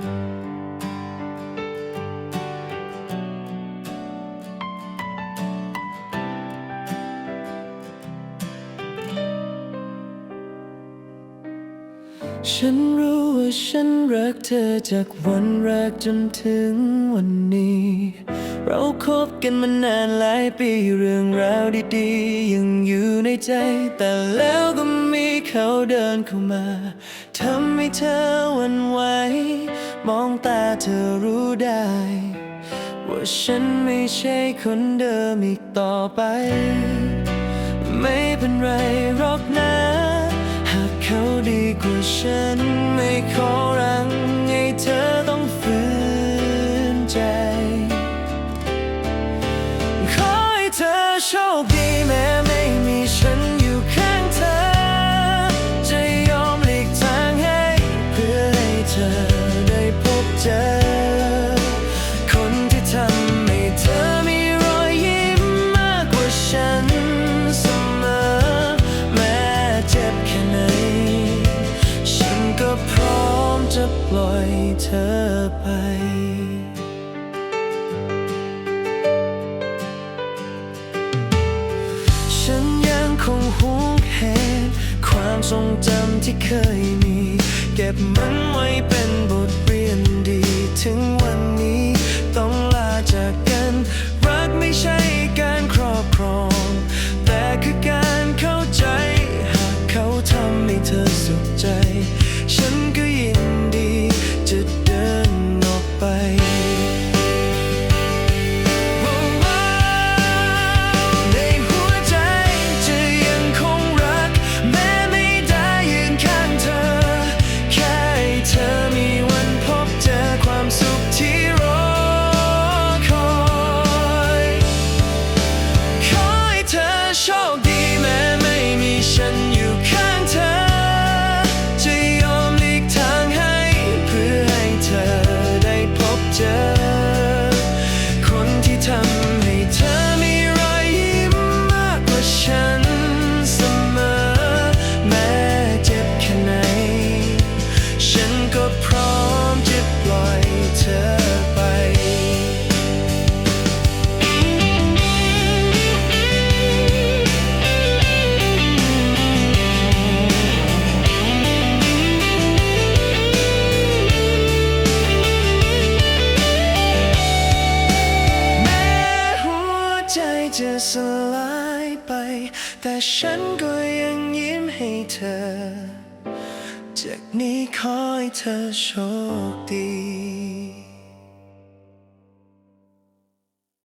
thank you ฉันรู้ว่าฉันรักเธอจากวันแรกจนถึงวันนี้ เราคบกันมานานหลายปีเรื่องราวดีๆ ยังอยู่ในใจ แต่แล้วก็มีเขาเดินเข้ามาทำให้เธอหวันไหวมองตาเธอรู้ได้ ว่าฉันไม่ใช่คนเดิมอีกต่อไป ไม่เป็นไรหรอกนะหากเขา กว่าฉันไม่ขอรังให้เธอต้องฝืนใจ ขอให้เธอโชคดีแม้ จะปล่อยเธอไป ฉันยังคงหวงแหนความทรงจำที่เคยมี เก็บมันไว้เป็นบทเรียนดีถึง แต่ฉันก็ยังยิ้มให้เธอ จากนี้ขอให้เธอโชคดี